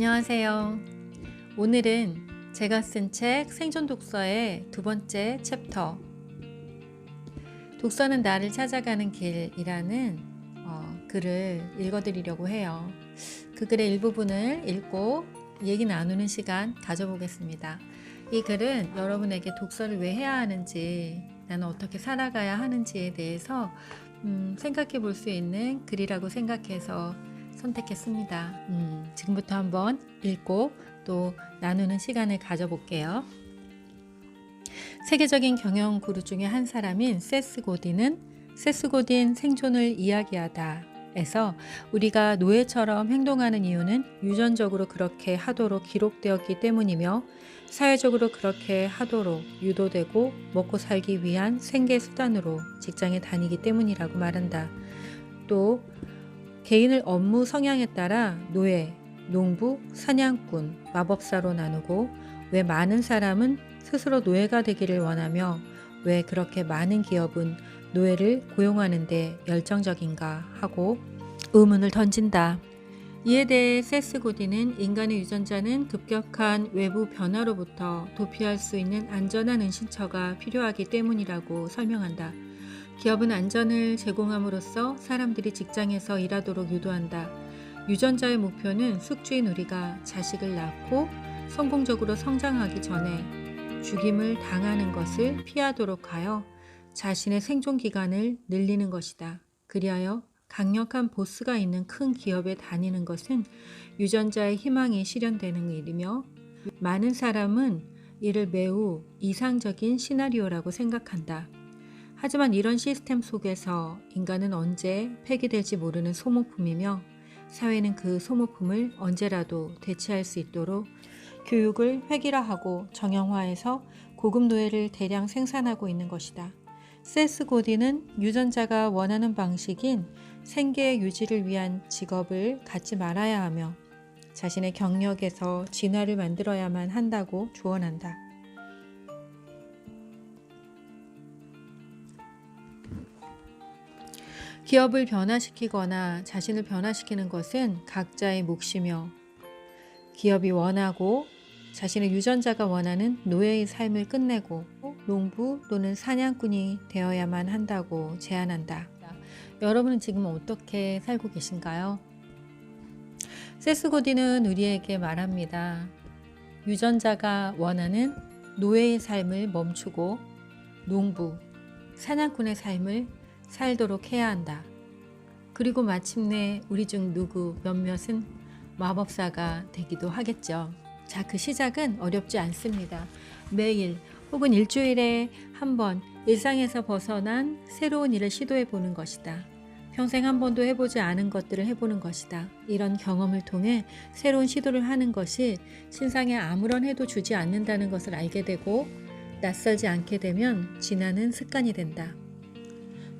안녕하세요. 오늘은 제가 쓴 책 생존 독서의 두 번째 챕터 독서는 나를 찾아가는 길이라는 어, 글을 읽어드리려고 해요. 그 글의 일부분을 읽고 얘기 나누는 시간 가져보겠습니다. 이 글은 여러분에게 독서를 왜 해야 하는지, 나는 어떻게 살아가야 하는지에 대해서 음, 생각해 볼 수 있는 글이라고 생각해서 선택했습니다. 음, 지금부터 한번 읽고 또 나누는 시간을 가져볼게요. 세계적인 경영 구루 중에 한 사람인 세스 고딘은 세스 고딘 생존을 이야기하다 에서 우리가 노예처럼 행동하는 이유는 유전적으로 그렇게 하도록 기록되었기 때문이며 사회적으로 그렇게 하도록 유도되고 먹고 살기 위한 생계 수단으로 직장에 다니기 때문이라고 말한다. 또 개인을 업무 성향에 따라 노예, 농부, 사냥꾼, 마법사로 나누고 왜 많은 사람은 스스로 노예가 되기를 원하며 왜 그렇게 많은 기업은 노예를 고용하는데 열정적인가 하고 의문을 던진다. 이에 대해 세스 고디는 인간의 유전자는 급격한 외부 변화로부터 도피할 수 있는 안전한 은신처가 필요하기 때문이라고 설명한다. 기업은 안전을 제공함으로써 사람들이 직장에서 일하도록 유도한다. 유전자의 목표는 숙주인 우리가 자식을 낳고 성공적으로 성장하기 전에 죽임을 당하는 것을 피하도록 하여 자신의 생존 기간을 늘리는 것이다. 그리하여 강력한 보스가 있는 큰 기업에 다니는 것은 유전자의 희망이 실현되는 일이며 많은 사람은 이를 매우 이상적인 시나리오라고 생각한다. 하지만 이런 시스템 속에서 인간은 언제 폐기될지 모르는 소모품이며 사회는 그 소모품을 언제라도 대체할 수 있도록 교육을 획일화하고 정형화해서 고급 노예를 대량 생산하고 있는 것이다. 세스 고디는 유전자가 원하는 방식인 생계 유지를 위한 직업을 갖지 말아야 하며 자신의 경력에서 진화를 만들어야만 한다고 조언한다. 기업을 변화시키거나 자신을 변화시키는 것은 각자의 몫이며 기업이 원하고 자신의 유전자가 원하는 노예의 삶을 끝내고 농부 또는 사냥꾼이 되어야만 한다고 제안한다. 여러분은 지금 어떻게 살고 계신가요? 세스고디는 우리에게 말합니다. 유전자가 원하는 노예의 삶을 멈추고 농부, 사냥꾼의 삶을 살도록 해야 한다. 그리고 마침내 우리 중 누구 몇몇은 마법사가 되기도 하겠죠. 자, 그 시작은 어렵지 않습니다. 매일 혹은 일주일에 한 번 일상에서 벗어난 새로운 일을 시도해 보는 것이다. 평생 한 번도 해보지 않은 것들을 해보는 것이다. 이런 경험을 통해 새로운 시도를 하는 것이 신상에 아무런 해도 주지 않는다는 것을 알게 되고 낯설지 않게 되면 진화는 습관이 된다.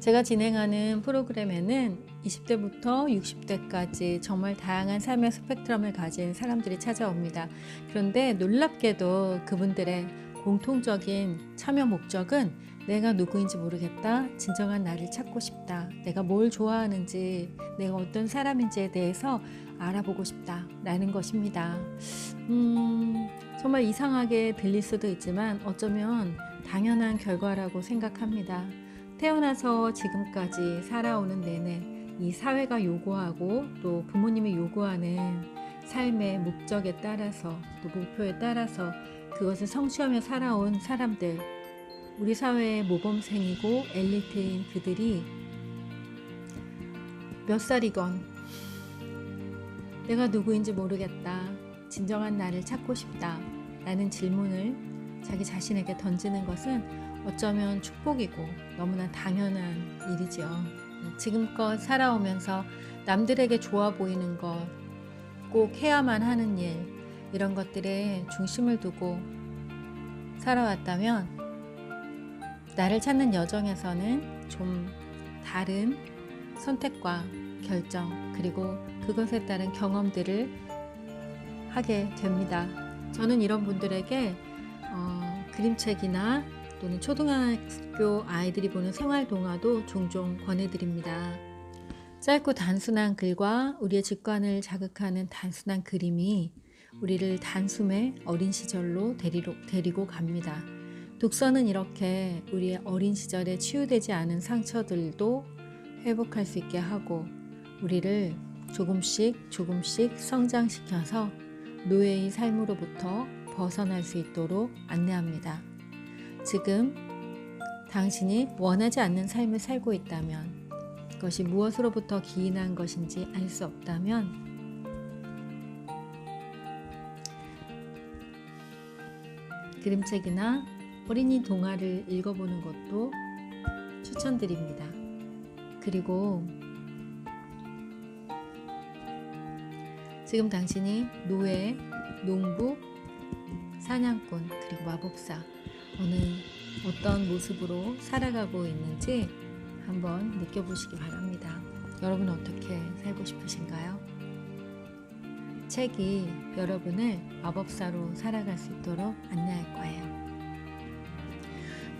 제가 진행하는 프로그램에는 20대부터 60대까지 정말 다양한 삶의 스펙트럼을 가진 사람들이 찾아옵니다. 그런데 놀랍게도 그분들의 공통적인 참여 목적은 내가 누구인지 모르겠다. 진정한 나를 찾고 싶다. 내가 뭘 좋아하는지, 내가 어떤 사람인지에 대해서 알아보고 싶다. 라는 것입니다. 음, 정말 이상하게 들릴 수도 있지만 어쩌면 당연한 결과라고 생각합니다. 태어나서 지금까지 살아오는 내내 이 사회가 요구하고 또 부모님이 요구하는 삶의 목적에 따라서 또 목표에 따라서 그것을 성취하며 살아온 사람들 우리 사회의 모범생이고 엘리트인 그들이 몇 살이건 내가 누구인지 모르겠다 진정한 나를 찾고 싶다 라는 질문을 자기 자신에게 던지는 것은 어쩌면 축복이고 너무나 당연한 일이죠. 지금껏 살아오면서 남들에게 좋아 보이는 것, 꼭 해야만 하는 일, 이런 것들에 중심을 두고 살아왔다면 나를 찾는 여정에서는 좀 다른 선택과 결정, 그리고 그것에 따른 경험들을 하게 됩니다. 저는 이런 분들에게 어, 그림책이나 또는 초등학교 아이들이 보는 생활 동화도 종종 권해드립니다. 짧고 단순한 글과 우리의 직관을 자극하는 단순한 그림이 우리를 단숨에 어린 시절로 데리러, 데리고 갑니다. 독서는 이렇게 우리의 어린 시절에 치유되지 않은 상처들도 회복할 수 있게 하고 우리를 조금씩 조금씩 성장시켜서 노예의 삶으로부터 벗어날 수 있도록 안내합니다. 지금 당신이 원하지 않는 삶을 살고 있다면 그것이 무엇으로부터 기인한 것인지 알 수 없다면 그림책이나 어린이 동화를 읽어보는 것도 추천드립니다. 그리고 지금 당신이 노예, 농부, 사냥꾼, 그리고 마법사 어느 어떤 모습으로 살아가고 있는지 한번 느껴보시기 바랍니다. 여러분 어떻게 살고 싶으신가요? 책이 여러분을 마법사로 살아갈 수 있도록 안내할 거예요.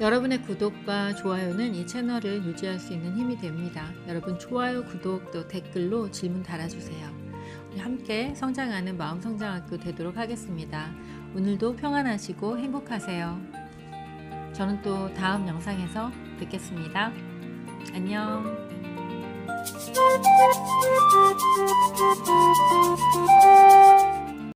여러분의 구독과 좋아요는 이 채널을 유지할 수 있는 힘이 됩니다. 여러분 좋아요, 구독 또 댓글로 질문 달아주세요. 함께 성장하는 마음 성장학교 되도록 하겠습니다. 오늘도 평안하시고 행복하세요. 저는 또 다음 영상에서 뵙겠습니다. 안녕.